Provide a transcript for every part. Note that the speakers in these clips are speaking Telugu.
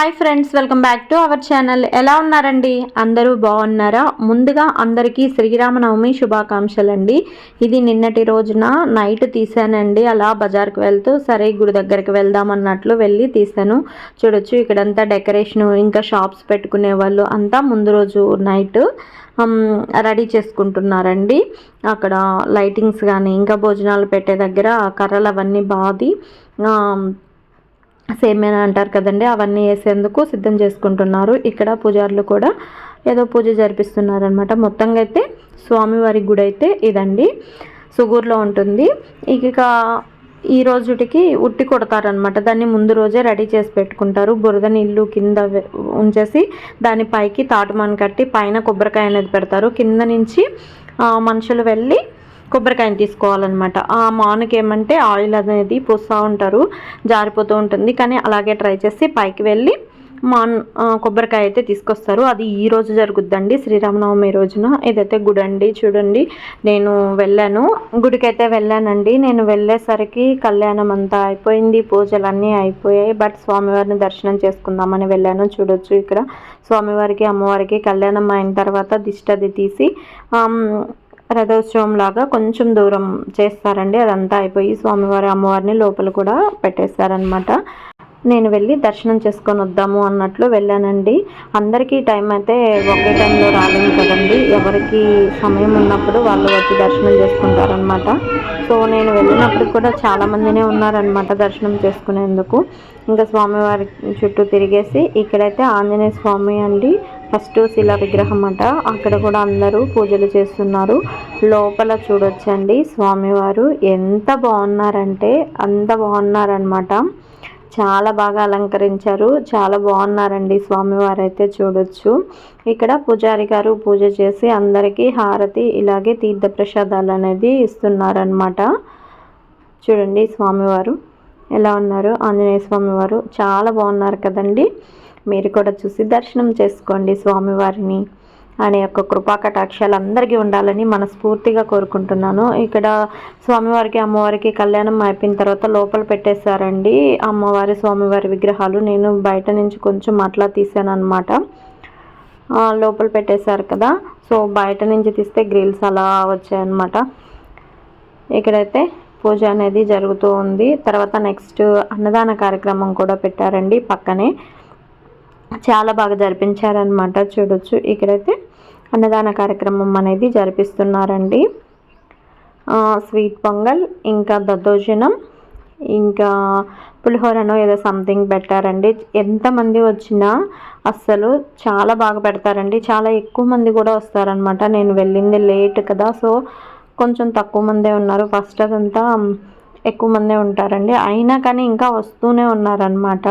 Hi friends welcome back to our channel. ఎలా ఉన్నారండి? అందరూ బాగున్నారా? ముందుగా అందరికీ శ్రీరామనవమి శుభాకాంక్షలు అండి ఇది నిన్నటి రోజున నైట్ తీసానండి అలా బజార్కి వెళ్తూ సరే గుడి దగ్గరికి వెళ్దాం అన్నట్లు వెళ్ళి తీసాను చూడొచ్చు ఇక్కడంతా డెకరేషన్ ఇంకా షాప్స్ పెట్టుకునే వాళ్ళు అంతా ముందు రోజు నైట్ రెడీ చేసుకుంటున్నారండి. అక్కడ లైటింగ్స్ కానీ ఇంకా భోజనాలు పెట్టే దగ్గర కర్రలు అవన్నీ బాది సేమ్యాన్ అంటారు కదండి అవన్నీ వేసేందుకు సిద్ధం చేసుకుంటున్నారు. ఇక్కడ పూజారులు కూడా ఏదో పూజ జరిపిస్తున్నారనమాట మొత్తంగా అయితే స్వామివారి గుడి అయితే ఇదండి. సుగూర్లో ఉంటుంది. ఇక ఈ రోజుటికి ఉట్టి కొడతారనమాట దాన్ని ముందు రోజే రెడీ చేసి పెట్టుకుంటారు. బురద నీళ్ళు కింద ఉంచేసి దాని పైకి కట్టి పైన కొబ్బరికాయ అనేది పెడతారు. కింద నుంచి మనుషులు వెళ్ళి కొబ్బరికాయని తీసుకోవాలన్నమాట. ఆ మానుకి ఏమంటే ఆయిల్ అనేది పోస్తూ ఉంటారు జారిపోతూ ఉంటుంది. కానీ అలాగే ట్రై చేసి పైకి వెళ్ళి మాన్ కొబ్బరికాయ అయితే తీసుకొస్తారు. అది ఈ రోజు జరుగుద్దండి శ్రీరామనవమి రోజున. ఇదైతే గుడి అండి చూడండి. నేను వెళ్ళాను. గుడికి అయితే వెళ్ళానండి. నేను వెళ్ళేసరికి కళ్యాణం అంతా అయిపోయింది పూజలు అన్నీ అయిపోయాయి. బట్ స్వామివారిని దర్శనం చేసుకుందామని వెళ్ళాను. చూడొచ్చు ఇక్కడ. స్వామివారికి అమ్మవారికి కళ్యాణం అయిన తర్వాత దిష్టది తీసి రథోత్సవం లాగా కొంచెం దూరం చేస్తారండి. అదంతా అయిపోయి స్వామివారి అమ్మవారిని లోపల కూడా పెట్టేస్తారనమాట నేను వెళ్ళి దర్శనం చేసుకొని వద్దాము అన్నట్లు వెళ్ళానండి. అందరికీ టైం అయితే ఒకే టైంలో రాలేదు కదండి. ఎవరికి సమయం ఉన్నప్పుడు వాళ్ళు వచ్చి దర్శనం చేసుకుంటారనమాట సో నేను వెళ్ళినప్పుడు కూడా చాలామందినే ఉన్నారనమాట దర్శనం చేసుకునేందుకు. ఇంకా స్వామివారి చుట్టూ తిరిగేసి ఇక్కడైతే ఆంజనేయ స్వామి అండి. ఫస్ట్ శిలా విగ్రహం అంట. అక్కడ కూడా అందరూ పూజలు చేస్తున్నారు. లోపల చూడొచ్చండి స్వామివారు. ఎంత బాగున్నారంటే అంత బాగున్నారనమాట చాలా బాగా అలంకరించారు. చాలా బాగున్నారండి స్వామివారు అయితే చూడొచ్చు. ఇక్కడ పూజారి గారు పూజ చేసి అందరికీ హారతి ఇలాగే తీర్థ ప్రసాదాలు అనేది ఇస్తున్నారనమాట చూడండి స్వామివారు ఎలా ఉన్నారు. ఆంజనేయ స్వామివారు చాలా బాగున్నారు కదండి. మీరు కూడా చూసి దర్శనం చేసుకోండి స్వామివారిని. అనే యొక్క కృపా కటాక్షాలు అందరికీ ఉండాలని మనస్ఫూర్తిగా కోరుకుంటున్నాను. ఇక్కడ స్వామివారికి అమ్మవారికి కళ్యాణం అయిపోయిన తర్వాత లోపల పెట్టేశారండి. అమ్మవారి స్వామివారి విగ్రహాలు నేను బయట నుంచి కొంచెం అట్లా తీసాను అనమాట లోపల పెట్టేశారు కదా. సో బయట నుంచి తీస్తే గ్రిల్స్ అలా వచ్చాయన్నమాట. ఇక్కడైతే పూజ అనేది జరుగుతూ ఉంది. తర్వాత నెక్స్ట్ అన్నదాన కార్యక్రమం కూడా పెట్టారండి పక్కనే. చాలా బాగా జరిపించారనమాట చూడొచ్చు. ఇక్కడైతే అన్నదాన కార్యక్రమం అనేది జరిపిస్తున్నారండి. స్వీట్ పొంగల్ ఇంకా దద్దోజనం ఇంకా పులిహోరను ఏదో సంథింగ్ పెట్టారండి. ఎంతమంది వచ్చినా అస్సలు చాలా బాగా పెడతారండి. చాలా ఎక్కువ మంది కూడా వస్తారనమాట నేను వెళ్ళింది లేట్ కదా సో కొంచెం తక్కువ మందే ఉన్నారు. ఫస్ట్ అదంతా ఎక్కువ మందే ఉంటారండి. అయినా కానీ ఇంకా వస్తూనే ఉన్నారనమాట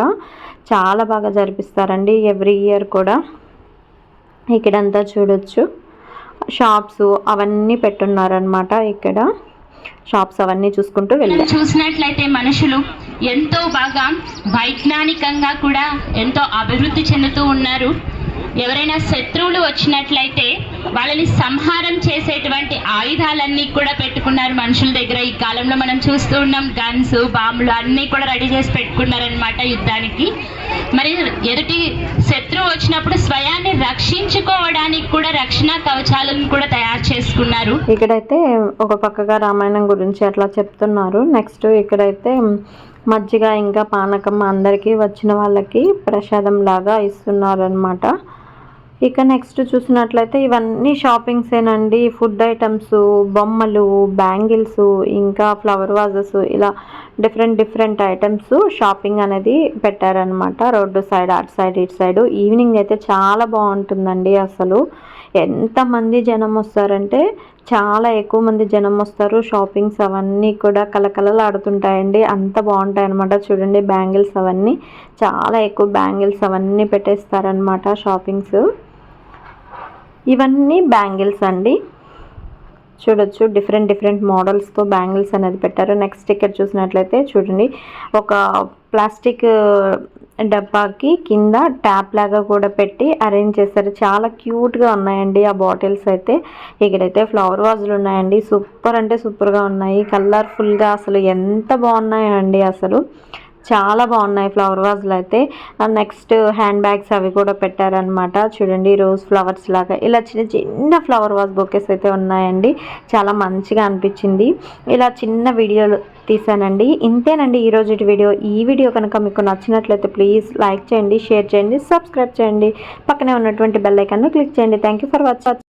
చాలా బాగా జరిపిస్తారండి ఎవ్రీ ఇయర్ కూడా. ఇక్కడంతా చూడొచ్చు. షాప్స్ అవన్నీ పెట్టున్నారనమాట ఇక్కడ. షాప్స్ అవన్నీ చూసుకుంటూ వెళ్ళి. చూసినట్లయితే మనుషులు ఎంతో బాగా వైజ్ఞానికంగా కూడా ఎంతో అభివృద్ధి చెందుతూ ఉన్నారు. ఎవరైనా శత్రువులు వచ్చినట్లయితే వాళ్ళని సంహారం చేసేటువంటి ఆయుధాలన్నీ కూడా పెట్టుకున్నారు మనుషుల దగ్గర. ఈ కాలంలో మనం చూస్తూ ఉన్నాం గన్స్ బాంబులు అన్నీ కూడా రెడీ చేసి పెట్టుకున్నారనమాట యుద్ధానికి. మరి ఎదుటి శత్రువు వచ్చినప్పుడు స్వయాన్ని రక్షించుకోవడానికి కూడా రక్షణ కవచాలను కూడా తయారు చేసుకున్నారు. ఇక్కడైతే ఒక పక్కగా రామాయణం గురించి అట్లా చెప్తున్నారు. నెక్స్ట్ ఇక్కడైతే మజ్జిగ ఇంకా పానకం అందరికీ వచ్చిన వాళ్ళకి ప్రసాదం లాగా ఇస్తున్నారు అనమాట ఇక నెక్స్ట్ చూసినట్లయితే ఇవన్నీ షాపింగ్సేనండి ఫుడ్ ఐటమ్స్ బొమ్మలు బ్యాంగిల్స్ ఇంకా ఫ్లవర్ వాజెస్ ఇలా డిఫరెంట్ డిఫరెంట్ ఐటమ్స్ షాపింగ్ అనేది పెట్టారనమాట రోడ్డు సైడ్ అటు సైడ్ ఇటు సైడ్. ఈవినింగ్ అయితే చాలా బాగుంటుందండి అసలు. ఎంతమంది జనం వస్తారంటే చాలా ఎక్కువ మంది జనం వస్తారు. షాపింగ్స్ అవన్నీ కూడా కలకలలు ఆడుతుంటాయండి అంత బాగుంటాయి అనమాట చూడండి బ్యాంగిల్స్ అవన్నీ. చాలా ఎక్కువ బ్యాంగిల్స్ అవన్నీ పెట్టేస్తారనమాట షాపింగ్స్ ఇవన్నీ బ్యాంగిల్స్ అండి. చూడొచ్చు డిఫరెంట్ డిఫరెంట్ మోడల్స్తో బ్యాంగిల్స్ అనేది పెట్టారు. నెక్స్ట్ ఇక్కడ చూసినట్లయితే చూడండి ఒక ప్లాస్టిక్ డబ్బాకి కింద ట్యాప్ లాగా కూడా పెట్టి అరేంజ్ చేశారు. చాలా క్యూట్గా ఉన్నాయండి ఆ బాటిల్స్ అయితే. ఇక్కడైతే ఫ్లవర్ వాజులు ఉన్నాయండి. సూపర్ అంటే సూపర్గా ఉన్నాయి. కలర్ఫుల్గా అసలు ఎంత బాగున్నాయండి అసలు. చాలా బాగున్నాయి ఫ్లవర్ వాజ్లు అయితే. నెక్స్ట్ హ్యాండ్ బ్యాగ్స్ అవి కూడా పెట్టారనమాట చూడండి రోజ్ ఫ్లవర్స్ లాగా. ఇలా చిన్న చిన్న ఫ్లవర్ వాజ్ బొకేస్ అయితే ఉన్నాయండి. చాలా మంచిగా అనిపించింది. ఇలా చిన్న వీడియోలు తీసానండి. ఇంతేనండి ఈ రోజు వీడియో ఈ వీడియో కనుక మీకు నచ్చినట్లయితే ప్లీజ్ లైక్ చేయండి షేర్ చేయండి సబ్స్క్రైబ్ చేయండి. పక్కనే ఉన్నటువంటి బెల్ ఐకాన్ను క్లిక్ చేయండి. Thank you for watch